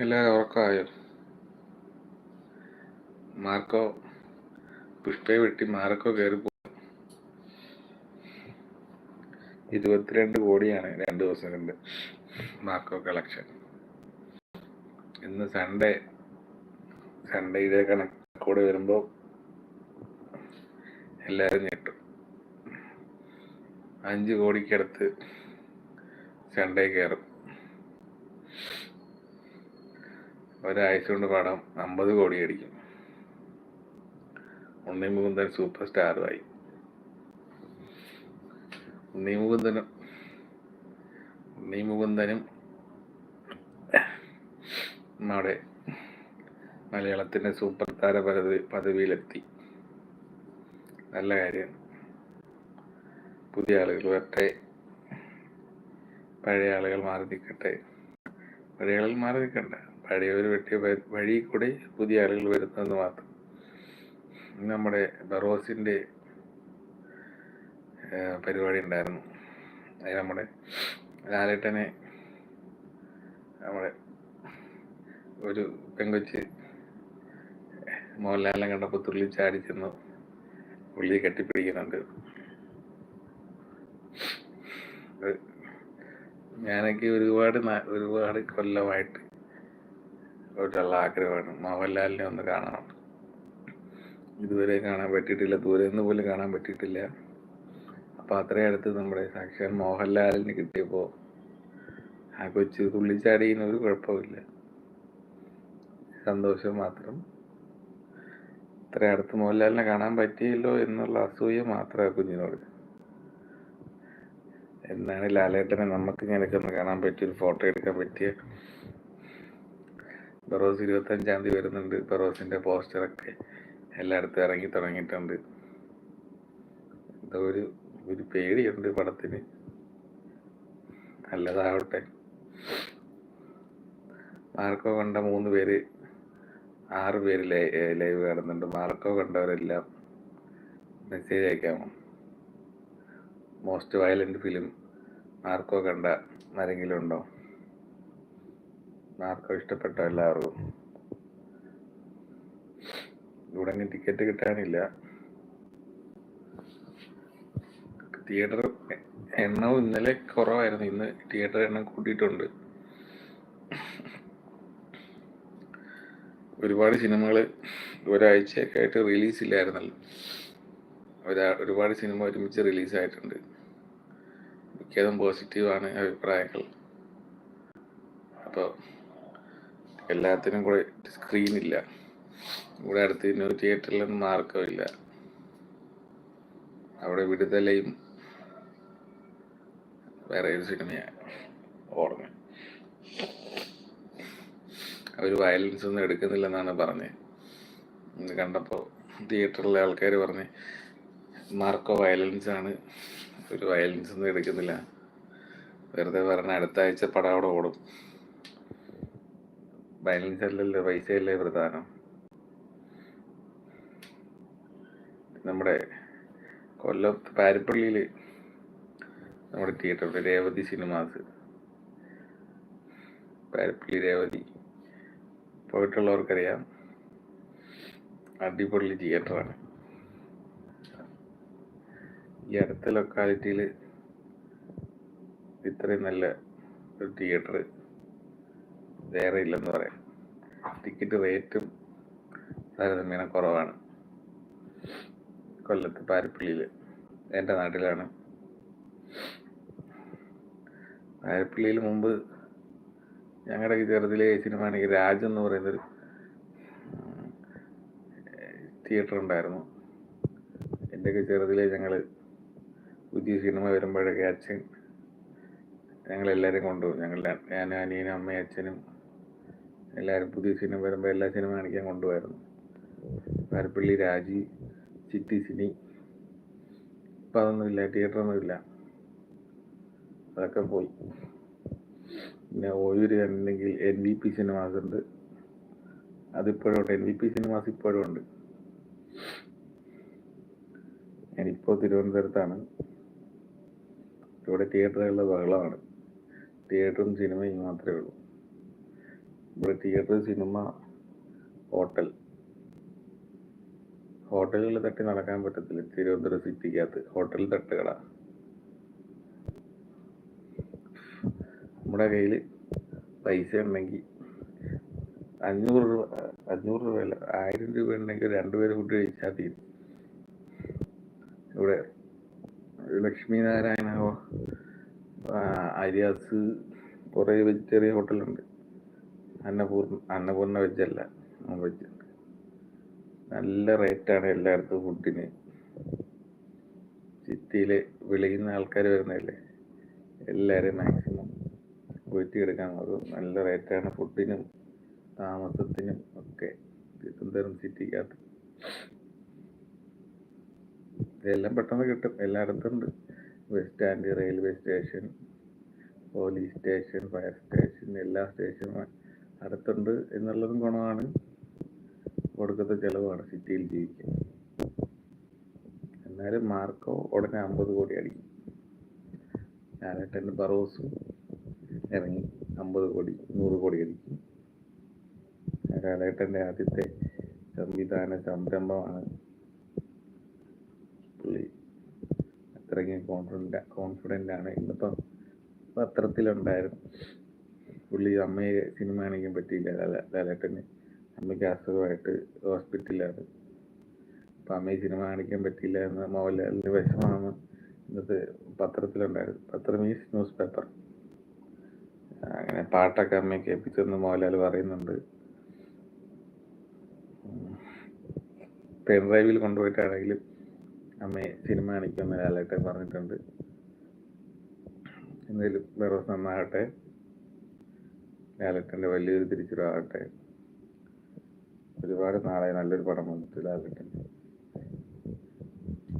എല്ലാവരും ഉറക്കമായോ? മാർക്കോ പുഷ്പയെ വെട്ടി മാർക്കോ കയറി പോ ഇരുപത്തിരണ്ട് കോടിയാണ് രണ്ട് ദിവസം കൊണ്ട് മാർക്കോ കളക്ഷൻ. ഇന്ന് സൺഡേ സൺഡേ ഇതേ കണക്കോട് വരുമ്പോൾ എല്ലാവരും ഞെട്ടും. അഞ്ച് കോടിക്കടുത്ത് സൺഡേ കയറും. ഒരാഴ്ച കൊണ്ട് പടം അമ്പത് കോടി അടിക്കും ഉണ്ണി മുകുന്ദൻ സൂപ്പർ സ്റ്റാറുമായി. ഉണ്ണി മുകുന്ദനും ഉണ്ണി മുകുന്ദനും നമ്മുടെ മലയാളത്തിന്റെ സൂപ്പർ താര പദവി പദവിയിലെത്തി. നല്ല കാര്യം. പുതിയ ആളുകൾ വരട്ടെ. പഴയ ആളുകൾ മാറി നിൽക്കട്ടെ. പഴയ ആളുകൾ മാറി നിൽക്കണ്ട. പഴയവർ വെട്ടിയ വഴി കൂടി പുതിയ ആളുകൾ വരുന്നതെന്ന് മാത്രം. നമ്മുടെ ബറോസിന്റെ പരിപാടി ഉണ്ടായിരുന്നു. അത് നമ്മുടെ ലാലേട്ടനെ നമ്മുടെ ഒരു പെങ്കൊച്ച് മോഹൻലാലിനെ കണ്ടപ്പോൾ തുള്ളി ചാടി ചെന്നു പുള്ളിയെ കെട്ടിപ്പിടിക്കുന്നുണ്ട്. ഞാനൊക്കെ ഒരുപാട് ഒരുപാട് കൊല്ലമായിട്ട് ഒരാളുടെ ആഗ്രഹമാണ്. മോഹൻലാലിനെ ഒന്ന് കാണണം. ഇതുവരെ കാണാൻ പറ്റിയിട്ടില്ല. ദൂരെ നിന്ന് പോലും കാണാൻ പറ്റിയിട്ടില്ല. അപ്പോൾ അത്രയും അടുത്ത് നമ്മുടെ സാക്ഷാൽ മോഹൻലാലിന് കിട്ടിയപ്പോൾ ആ കൊച്ചു തുള്ളിച്ചാടിയുന്ന ഒരു കുഴപ്പമില്ല. സന്തോഷം മാത്രം. ഇത്ര അടുത്ത് മോഹൻലാലിനെ കാണാൻ പറ്റിയല്ലോ എന്നുള്ള അസൂയ മാത്രമേ കുഞ്ഞിനോട്. എന്നാണ് ലാലേട്ടനെ നമുക്ക് ഇങ്ങനെയൊക്കെ ഒന്ന് കാണാൻ പറ്റിയ ഒരു ഫോട്ടോ എടുക്കാൻ പറ്റിയ ബറോസ് ഇരുപത്തഞ്ചാം തീയതി വരുന്നുണ്ട്. ബറോസിന്റെ പോസ്റ്ററൊക്കെ എല്ലായിടത്തും ഇറങ്ങി തുടങ്ങിയിട്ടുണ്ട്. എന്തോ ഒരു ഒരു പേടിയുണ്ട് പടത്തിന്. നല്ലതാവട്ടെ. മാർക്കോ കണ്ട മൂന്ന് പേര് ആറ് പേര് ലൈവ് കാണുന്നുണ്ട്. മാർക്കോ കണ്ടവരെല്ലാം മെസ്സേജ് അയക്കാമോ? മോസ്റ്റ് വയലന്റ് ഫിലിം മാർക്കോ കണ്ട ആരെങ്കിലും ഉണ്ടോ? മാർക്കോ ഇഷ്ടപ്പെട്ട എല്ലാവർക്കും ഇവിടെ ടിക്കറ്റ് കിട്ടാനില്ല. തിയേറ്റർ എണ്ണവും ഇന്നലെ കുറവായിരുന്നു. ഇന്ന് തിയേറ്റർ എണ്ണം കൂട്ടിയിട്ടുണ്ട്. ഒരുപാട് സിനിമകൾ ഒരാഴ്ചയൊക്കെ ആയിട്ട് റിലീസ് ഇല്ലായിരുന്നല്ലോ. ഒരാ ഒരുപാട് സിനിമ ഒരുമിച്ച് റിലീസായിട്ടുണ്ട് മിക്കതും പോസിറ്റീവാണ് അഭിപ്രായങ്ങൾ. അപ്പോൾ എല്ലാത്തിനും കൂടെ സ്ക്രീനില്ല ഇവിടെ അടുത്ത് തിയേറ്ററിലൊന്നും മാർക്കമില്ല അവിടെ വിടുതലയും വേറെ ഒരു സിനിമയാണ് ഓർമ്മ. അവർ വയലൻസ് ഒന്നും എടുക്കുന്നില്ലെന്നാണ് പറഞ്ഞത് ഇന്ന് കണ്ടപ്പോൾ തിയേറ്ററിലെ ആൾക്കാർ പറഞ്ഞ് മാർക്കോ വയലൻസ് ആണ്. ഒരു വയലൻസ് ഒന്നും എടുക്കുന്നില്ല. വെറുതെ പറഞ്ഞ അടുത്ത ആഴ്ച പടം അവിടെ ഓടും. വയലൻസ് അല്ലല്ലോ പൈസയല്ലേ പ്രധാനം. നമ്മുടെ കൊല്ലത്ത് പാരിപ്പള്ളിയിൽ നമ്മുടെ തിയേറ്ററിൽ രേവതി സിനിമാസ് പാരിപ്പള്ളി രേവതി. പോയിട്ടുള്ളവർക്കറിയാം. അടിപൊളി തിയേറ്ററാണ് ഈ അടുത്ത ലൊക്കാലിറ്റിയിൽ ഇത്രയും നല്ല ഒരു തിയേറ്റർ വേറെ ഇല്ലെന്ന് പറയാം. ടിക്കറ്റ് റേറ്റും താരതമ്യേന കുറവാണ്. കൊല്ലത്ത് പാരപ്പള്ളിയിൽ എന്റെ നാട്ടിലാണ്. പാരപ്പള്ളിയിൽ മുമ്പ് ഞങ്ങളുടെ ചെറുതിലെ സിനിമയാണെങ്കിൽ രാജ് എന്ന് പറയുന്നൊരു തിയേറ്റർ ഉണ്ടായിരുന്നു. എന്റെയൊക്കെ ചെറുതിലെ ഞങ്ങൾ പുതിയ സിനിമ വരുമ്പോഴൊക്കെ അച്ഛൻ ഞങ്ങളെല്ലാവരും കൊണ്ടുപോകും. ഞങ്ങൾ ഞാൻ അനിയനും അമ്മയും അച്ഛനും എല്ലാവരും പുതിയ സിനിമ വരുമ്പോൾ എല്ലാ സിനിമ കാണിക്കാൻ കൊണ്ടുപോയിരുന്നു പരപ്പള്ളി രാജി ചിറ്റി സിനി. ഇപ്പം അതൊന്നുമില്ല തിയേറ്ററൊന്നുമില്ല അതൊക്കെ പോയി. പിന്നെ ഓയൂര് ഉണ്ടെങ്കിൽ എൻ വി പി സിനിമാസ് ഉണ്ട്. അതിപ്പോഴും ഉണ്ട്. എൻ വി പി സിനിമാസ് ഇപ്പോഴും ഉണ്ട്. ഞാനിപ്പോൾ തിരുവനന്തപുരത്താണ്. ഇവിടെ തിയേറ്ററുകളുടെ ബഹളമാണ്. തിയേറ്ററും സിനിമയും മാത്രമേ ഉള്ളൂ. ഇവിടെ തിയേറ്റർ സിനിമ ഹോട്ടൽ ഹോട്ടലുകൾ തട്ടി നടക്കാൻ പറ്റത്തില്ല. തിരുവനന്തപുരം സിറ്റിക്കകത്ത്. ഹോട്ടൽ തട്ടുകട നമ്മുടെ കയ്യിൽ പൈസ ഉണ്ടെങ്കിൽ അഞ്ഞൂറ് രൂപ അഞ്ഞൂറ് രൂപയല്ല ആയിരം രൂപ ഉണ്ടെങ്കിൽ രണ്ടുപേര് ഫുഡ് കഴിച്ചാൽ തീരും. ഇവിടെ ലക്ഷ്മി നാരായണ അരിയാസ് കുറേ വെജിറ്റേറിയൻ ഹോട്ടലുണ്ട് അന്നപൂർണ അന്നപൂർണ വെജല്ല നോൺ വെജ് നല്ല റേറ്റാണ് എല്ലായിടത്തും ഫുഡിന് സിറ്റിയിൽ വിളിക്കുന്ന ആൾക്കാർ വരുന്നതല്ലേ? എല്ലാവരും മാക്സിമം പോയിട്ട് എടുക്കാൻ നോക്കും നല്ല റേറ്റാണ് ഫുഡിനും താമസത്തിനും ഒക്കെ. തിരുവനന്തപുരം സിറ്റിക്കകത്ത് ഇതെല്ലാം പെട്ടെന്ന് കിട്ടും. എല്ലായിടത്തും ഉണ്ട്. Bus stand railway station police station fire station എല്ലാ സ്റ്റേഷനും അടുത്തുണ്ട് എന്നുള്ളതും ഗുണമാണ്. കൊടുക്കത്തെ ചിലവാണ് സിറ്റിയിൽ ജീവിക്കാൻ. എന്നാലും മാർക്കോ ഉടനെ അമ്പത് കോടി അടിക്കും. ലാലേട്ടന്റെ ബറോസും ഇറങ്ങി അമ്പത് കോടി നൂറ് കോടി അടിക്കും. ലാലേട്ടന്റെ ആദ്യത്തെ സംവിധാന സംരംഭമാണ് പുള്ളി. അത്രയ്ക്ക് കോൺഫിഡന്റ് കോൺഫിഡന്റ് ആണ്. ഇന്നിപ്പം പത്രത്തിലുണ്ടായിരുന്നു. പുള്ളി അമ്മയെ സിനിമ കാണിക്കാൻ പറ്റിയില്ല. ലാല- ലാലേട്ടന് അമ്മയ്ക്ക് അസുഖമായിട്ട് ഹോസ്പിറ്റലിലാണ്. അപ്പം അമ്മയെ സിനിമ കാണിക്കാൻ പറ്റിയില്ല എന്ന് മോഹൻലാലിന് വിഷമമാണ്. ഇന്നത്തെ പത്രത്തിലുണ്ടായിരുന്നു. പത്രം മീൻസ് ന്യൂസ് പേപ്പർ. അങ്ങനെ പാട്ടൊക്കെ അമ്മയെ കേൾപ്പിച്ചെന്ന് മോഹൻലാൽ പറയുന്നുണ്ട്. പെൺഡ്രൈവിൽ കൊണ്ടുപോയിട്ടാണെങ്കിലും അമ്മയെ സിനിമ കാണിക്കുമെന്ന് ലാലേട്ടൻ പറഞ്ഞിട്ടുണ്ട്. എന്തായാലും വേറെ നന്നാകട്ടെ ലാലേട്ടന്റെ വലിയൊരു തിരിച്ചുവരവാകട്ടെ. ഒരുപാട് നാളെ നല്ലൊരു പടം വന്നിട്ട് ലാലേട്ടൻ.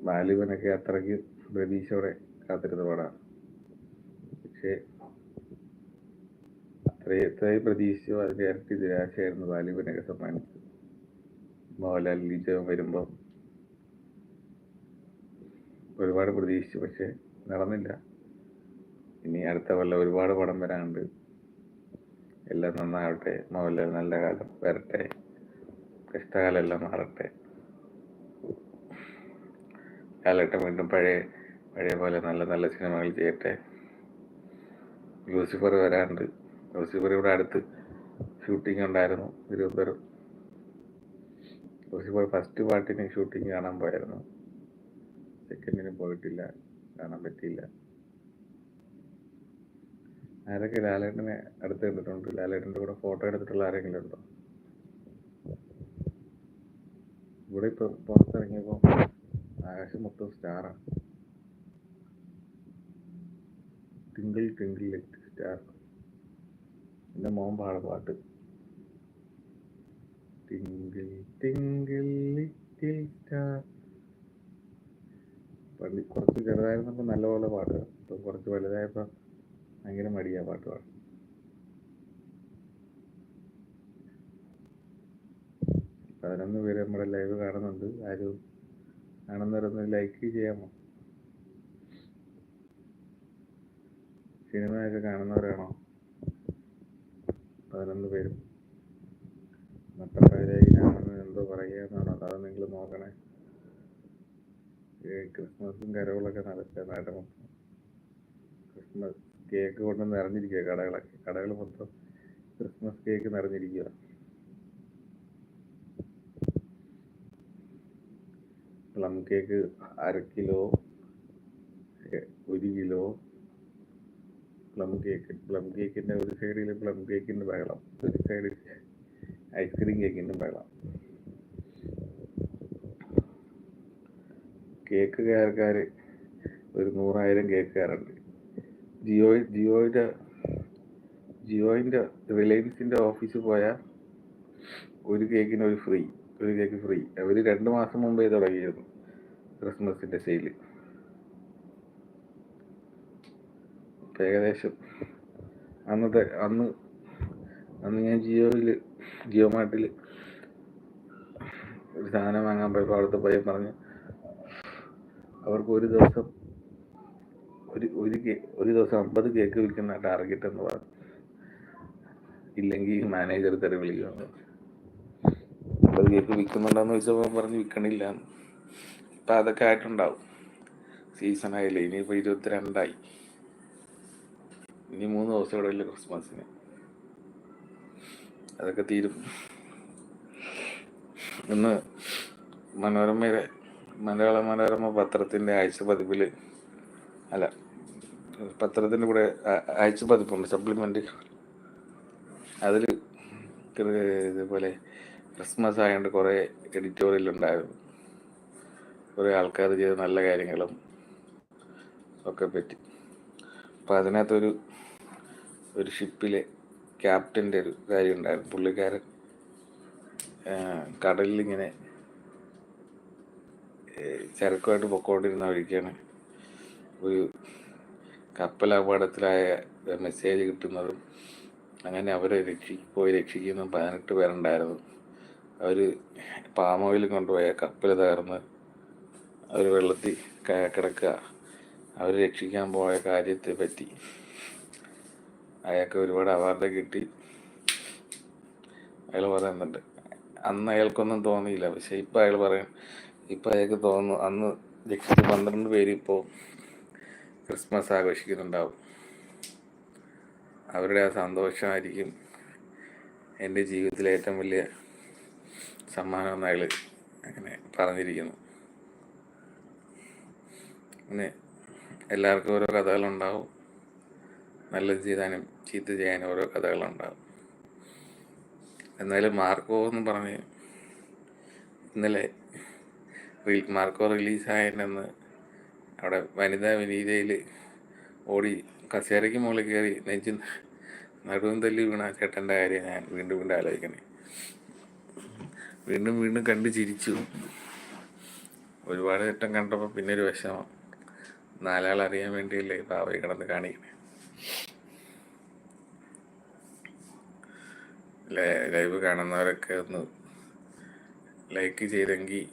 ബാലിവനൊക്കെ അത്രയ്ക്ക് പ്രതീക്ഷയോടെ കാത്തിരുന്ന പടമാണ്. പക്ഷേ അത്രയും പ്രതീക്ഷിച്ചോ അതിന്റെ ഇരട്ടി നിരാശയായിരുന്നു ബാലിവനൊക്കെ സമ്മാനിച്ചത്. മോഹൻലാൽ വിജയം വരുമ്പോൾ ഒരുപാട് പ്രതീക്ഷിച്ചു പക്ഷേ നടന്നില്ല. ഇനി അടുത്ത കൊല്ലം ഒരുപാട് പടം വരാനുണ്ട്. എല്ലാം നന്നാവട്ടെ മോഹൻലാൽ നല്ല കാലം വരട്ടെ. കഷ്ടകാലം എല്ലാം മാറട്ടെ. കാലഘട്ടം വീണ്ടും പഴയ പഴയ പോലെ നല്ല നല്ല സിനിമകൾ ചെയ്യട്ടെ. ലൂസിഫർ വരാറുണ്ട് ലൂസിഫർ ഇവിടെ അടുത്ത് ഷൂട്ടിംഗ് ഉണ്ടായിരുന്നു തിരുവനന്തപുരം. ലൂസിഫർ ഫസ്റ്റ് പാർട്ടിന് ഷൂട്ടിംഗ് കാണാൻ പോയായിരുന്നു. സെക്കൻഡിന് പോയിട്ടില്ല. കാണാൻ പറ്റിയില്ല. ആരൊക്കെ ലാലേട്ടനെ അടുത്ത് കണ്ടിട്ടുണ്ട്? ലാലേട്ടന്റെ കൂടെ ഫോട്ടോ എടുത്തിട്ടുള്ള ആരെങ്കിലും ഉണ്ടോ? ഇവിടെ ഇപ്പൊ പുറത്തിറങ്ങിയപ്പോ ആകാശം മൊത്തം സ്റ്റാറാണ് ടിങ്കിൾ ടിങ്കിൾ ലൈറ്റ് സ്റ്റാർ എന്റെ മോൻ പാട പാട്ട്. ടിങ്കിൾ ടിങ്കിൾ ലിറ്റിൽ സ്റ്റാർ പണ്ട് കുറച്ച് ചെറുതായിരുന്നപ്പോൾ നല്ലപോലെ പാടുക. ഇപ്പം കുറച്ച് വലുതായപ്പോൾ ഭയങ്കര മടിയാ പാട്ട് പാടാൻ. പതിനൊന്ന് പേര് നമ്മുടെ ലൈവ് കാണുന്നുണ്ട്. ആരും കാണുന്നവരൊന്ന് ലൈക്ക് ചെയ്യാമോ? സിനിമയൊക്കെ കാണുന്നവരാണോ? പതിനൊന്ന് പേരും. നട്ടപ്പയിലേക്കാണെന്ന് എന്തോ പറയുകയെന്നാണോ? അതാണ് നിങ്ങൾ നോക്കണേ. ക്രിസ്മസും കരകളൊക്കെ നടക്കുക നാട്ടിൽ മൊത്തം? ക്രിസ്മസ്. കേക്ക് കൊണ്ട് നിറഞ്ഞിരിക്കുക കടകളൊക്കെ കടകൾ മൊത്തം ക്രിസ്മസ് കേക്ക് നിറഞ്ഞിരിക്കുക പ്ലം കേക്ക് അര കിലോ ഒരു കിലോ പ്ലം കേക്ക്. പ്ലം കേക്കിന്റെ ഒരു സൈഡിൽ പ്ലം കേക്കിന്റെ ബഹളം ഒരു സൈഡിൽ ഐസ്ക്രീം കേക്കിന്റെ ബഹളം. കേക്കുകാർക്കാർ ഒരു നൂറായിരം കേക്കുകാരുണ്ട്. ജിയോ ജിയോയുടെ ജിയോയിന്റെ റിലയൻസിന്റെ ഓഫീസിൽ പോയാൽ ഒരു കേക്കിന് ഒരു ഫ്രീ ഒരു കേക്ക് ഫ്രീ. അവർ രണ്ട് മാസം മുമ്പേ തുടങ്ങിയിരുന്നു ക്രിസ്മസിന്റെ സെയിൽ ഏകദേശം അന്നത്തെ അന്ന് അന്ന് ഞാൻ ജിയോയിൽ ജിയോ മാർട്ടിൽ ഒരു സാധനം വാങ്ങാൻ പോയപ്പോൾ അവിടുത്തെ പയ്യൻ പറഞ്ഞു അവർക്ക് ഒരു ദിവസം ഒരു ഒരു ഒരു ദിവസം അമ്പത് കേക്ക് വിൽക്കുന്ന ടാർഗറ്റ് എന്ന് പറഞ്ഞു. ഇല്ലെങ്കിൽ മാനേജർ തരം വിളിക്കുന്നു അമ്പത് കേക്ക് വിൽക്കുന്നുണ്ടോന്ന് ചോദിച്ചപ്പോൾ പറഞ്ഞ് വിൽക്കണില്ല. ഇപ്പം അതൊക്കെ ആയിട്ടുണ്ടാവും. സീസൺ ആയില്ലേ ഇനിയിപ്പോൾ ഇരുപത്തിരണ്ടായി. ഇനി മൂന്ന് ദിവസം ഇവിടെ ഇല്ല ക്രിസ്മസിന്. അതൊക്കെ തീരും. ഇന്ന് മനോരമയുടെ മലയാള മനോരമ പത്രത്തിന്റെ ആഴ്ച പതിപ്പിൽ അല്ല പത്രത്തിന്റെ കൂടെ അയച്ചു പതിപ്പുണ്ട് സപ്ലിമെന്റ് അതിൽ ഇതുപോലെ ക്രിസ്മസ് ആയതുകൊണ്ട് കുറേ എഡിറ്റോറിയൽ ഉണ്ടായിരുന്നു. കുറേ ആൾക്കാർ ചെയ്ത നല്ല കാര്യങ്ങളും ഒക്കെ പറ്റി. അപ്പം അതിനകത്തൊരു ഒരു ഷിപ്പിലെ ക്യാപ്റ്റന്റെ ഒരു കാര്യം ഉണ്ടായിരുന്നു. പുള്ളിക്കാരൻ കടലിലിങ്ങനെ ചരക്കുമായിട്ട് പൊക്കോണ്ടിരുന്ന വഴിക്കാണ് ഒരു കപ്പൽ അപകടത്തിലായ മെസ്സേജ് കിട്ടുന്നതും അങ്ങനെ അവരെ രക്ഷി പോയി രക്ഷിക്കുന്ന പതിനെട്ട് പേരുണ്ടായിരുന്നു. അവർ പാമോയിൽ കൊണ്ടുപോയ കപ്പൽ തകർന്ന് അവർ വെള്ളത്തിൽ കിടക്കുക. അവർ രക്ഷിക്കാൻ പോയ കാര്യത്തെ പറ്റി അയാൾക്ക് ഒരുപാട് അവാർഡ് കിട്ടി. അയാൾ പറയുന്നുണ്ട് അന്ന് അയാൾക്കൊന്നും തോന്നിയില്ല. പക്ഷെ ഇപ്പം അയാൾ പറയും ഇപ്പം അയാൾക്ക് തോന്നുന്നു അന്ന് രക്ഷിച്ച പന്ത്രണ്ട് പേര് ഇപ്പോൾ ക്രിസ്മസ് ആഘോഷിക്കുന്നുണ്ടാവും. അവരുടെ ആ സന്തോഷമായിരിക്കും എന്റെ ജീവിതത്തിലെ ഏറ്റവും വലിയ സമ്മാനം എന്ന് അയാൾ അങ്ങനെ പറഞ്ഞിരിക്കുന്നു. പിന്നെ എല്ലാവർക്കും ഓരോ കഥകളുണ്ടാവും. നല്ലത് ചെയ്താനും ചീത്ത ചെയ്യാനും ഓരോ കഥകളുണ്ടാവും. എന്നാലും മാർക്കോ എന്ന് പറഞ്ഞ് ഇന്നലെ മാർക്കോ റിലീസായതിനെന്ന് അവിടെ വനിതാ വിനീതയിൽ ഓടി കസേരയ്ക്ക് മുകളിൽ കയറി നെഞ്ചു നടുവും തല്ലി വീണ ചേട്ടന്റെ കാര്യം ഞാൻ വീണ്ടും വീണ്ടും ആലോചിക്കണേ. വീണ്ടും വീണ്ടും കണ്ട് ചിരിച്ചു. ഒരുപാട് ചേട്ടൻ കണ്ടപ്പോൾ പിന്നെ ഒരു വിഷമം. നാലാൾ അറിയാൻ വേണ്ടിയല്ലേ പാവയെ കിടന്ന് കാണിക്കണേ. ലൈവ് കാണുന്നവരൊക്കെ ഒന്ന് ലൈക്ക് ചെയ്തെങ്കിൽ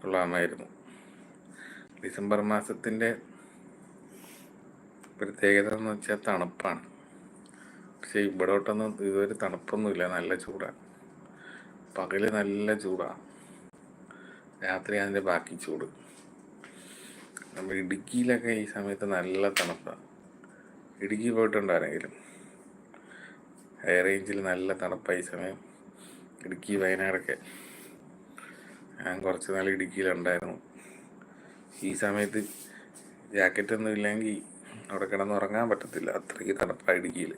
കൊള്ളാമായിരുന്നു. ഡിസംബർ മാസത്തിന്റെ പ്രത്യേകത എന്ന് വെച്ചാൽ തണുപ്പാണ്. പക്ഷേ ഇവിടോട്ടൊന്നും ഇതുവരെ തണുപ്പൊന്നുമില്ല. നല്ല ചൂടാണ് പകൽ നല്ല ചൂടാണ് രാത്രി അതിന്റെ ബാക്കി ചൂട്. നമ്മൾ ഇടുക്കിയിലൊക്കെ ഈ സമയത്ത് നല്ല തണുപ്പാണ് ഇടുക്കി പോയിട്ടുണ്ടോ ആരെങ്കിലും? ഹൈ റേഞ്ചിൽ നല്ല തണുപ്പായി സമയം. ഇടുക്കി വയനാടൊക്കെ. ഞാൻ കുറച്ച് നാൾ ഇടുക്കിയിലുണ്ടായിരുന്നു. ഈ സമയത്ത് ജാക്കറ്റ് ഒന്നും ഇല്ലെങ്കിൽ അവിടെ കിടന്നുറങ്ങാൻ പറ്റത്തില്ല. അത്രയ്ക്ക് തണുപ്പാണ് ഇടുക്കിയിൽ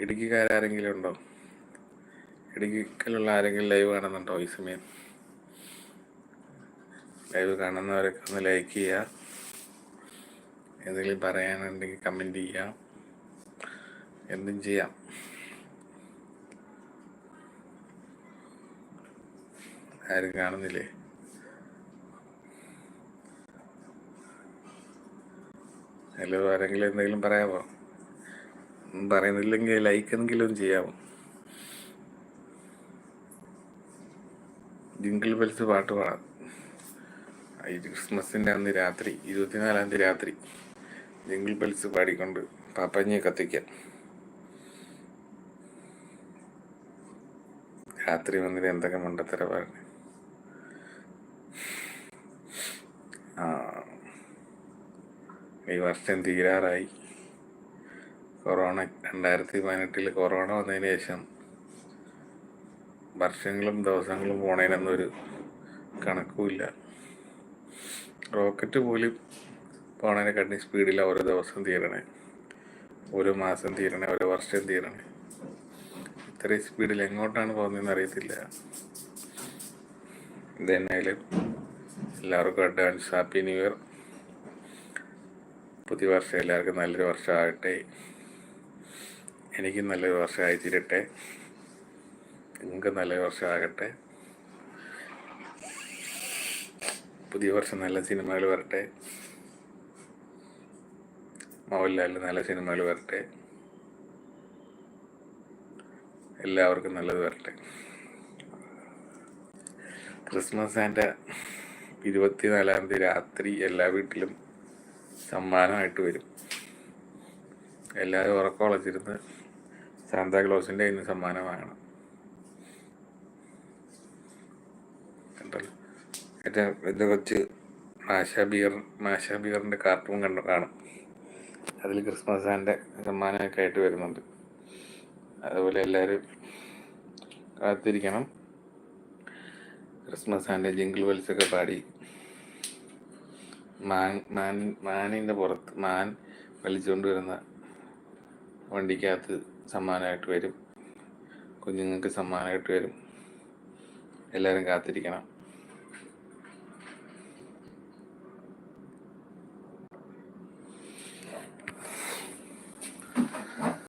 ഇടുക്കിക്കാരെങ്കിലും ഉണ്ടോ? ഇടുക്കിക്കലുള്ള ആരെങ്കിലും ലൈവ് കാണുന്നുണ്ടോ ഈ സമയം? ലൈവ് കാണുന്നവരൊക്കെ ഒന്ന് ലൈക്ക് ചെയ്യുക എന്തെങ്കിലും പറയാനുണ്ടെങ്കിൽ കമന്റ് ചെയ്യാം. എന്തും ചെയ്യാം. ആരും കാണുന്നില്ലേ? ഹലോ ആരെങ്കിലും എന്തെങ്കിലും പറയാമോ പറയുന്നില്ലെങ്കിൽ ലൈക്ക് എന്തെങ്കിലും ചെയ്യാമോ ജിങ്കിൾ ബെൽസ് പാട്ട് പാടാം. ക്രിസ്മസിന്റെ അന്ന് രാത്രി ഇരുപത്തിനാലാം തീയതി രാത്രി ജിങ്കിൾ ബെൽസ് പാടിക്കൊണ്ട് പാപ്പഞ്ഞെ കത്തിക്കാം രാത്രി വന്നിട്ട് എന്തൊക്കെ മണ്ടത്തര പറഞ്ഞു ആ ഈ വർഷം തീരാറായി. കൊറോണ രണ്ടായിരത്തി പതിനെട്ടിൽ കൊറോണ വന്നതിന് ശേഷം വർഷങ്ങളും ദിവസങ്ങളും പോണേനൊന്നൊരു കണക്കുമില്ല. റോക്കറ്റ് പോലും പോണേനെ കണ്ടി സ്പീഡില്ല ഓരോ ദിവസം തീരണേ. ഓരോ മാസം തീരണേ ഓരോ വർഷം തീരണേ. ഇത്രയും സ്പീഡിൽ എങ്ങോട്ടാണ് പോകുന്നതെന്ന് അറിയത്തില്ല. ഇതെന്നായാലും എല്ലാവർക്കും അഡ്വാൻസ്. Happy new year. പുതിയ വർഷം എല്ലാവർക്കും നല്ലൊരു വർഷമാകട്ടെ. എനിക്കും നല്ലൊരു വർഷമായി തീരട്ടെ. നിങ്ങൾക്ക് നല്ലൊരു വർഷമാകട്ടെ. പുതിയ വർഷം നല്ല സിനിമകൾ വരട്ടെ. മോഹൻലാലിന് നല്ല സിനിമകൾ വരട്ടെ. എല്ലാവർക്കും നല്ലത് വരട്ടെ. ക്രിസ്മസ് ആൻഡ് ഇരുപത്തിനാലാം തീയതി രാത്രി എല്ലാ വീട്ടിലും സമ്മാനമായിട്ട് വരും. എല്ലാവരും ഉറക്കമുളച്ചിരുന്ന് സാന്താക്ലോസിന്റെ ഇന്ന് സമ്മാനം വാങ്ങണം. കണ്ടല്ലോ? ഏറ്റവും വലിയ കൊച്ച് മാഷ ബിയർ ബിയറിന്റെ കാർട്ടൂൺ കണ്ടു കാണും. അതിൽ ക്രിസ്മസ് സമ്മാനമൊക്കെ ആയിട്ട് വരുന്നുണ്ട്. അതുപോലെ എല്ലാവരും കാത്തിരിക്കണം. ക്രിസ്മസ് ആന്റെ ജിങ്കിൾ വെൽസൊക്കെ പാടി മാൻ മാൻ മാനിന്റെ പുറത്ത് മാൻ വലിച്ചുകൊണ്ട് വരുന്ന വണ്ടിക്കകത്ത് സമ്മാനമായിട്ട് വരും. കുഞ്ഞുങ്ങൾക്ക് സമ്മാനമായിട്ട് വരും. എല്ലാവരും കാത്തിരിക്കണം.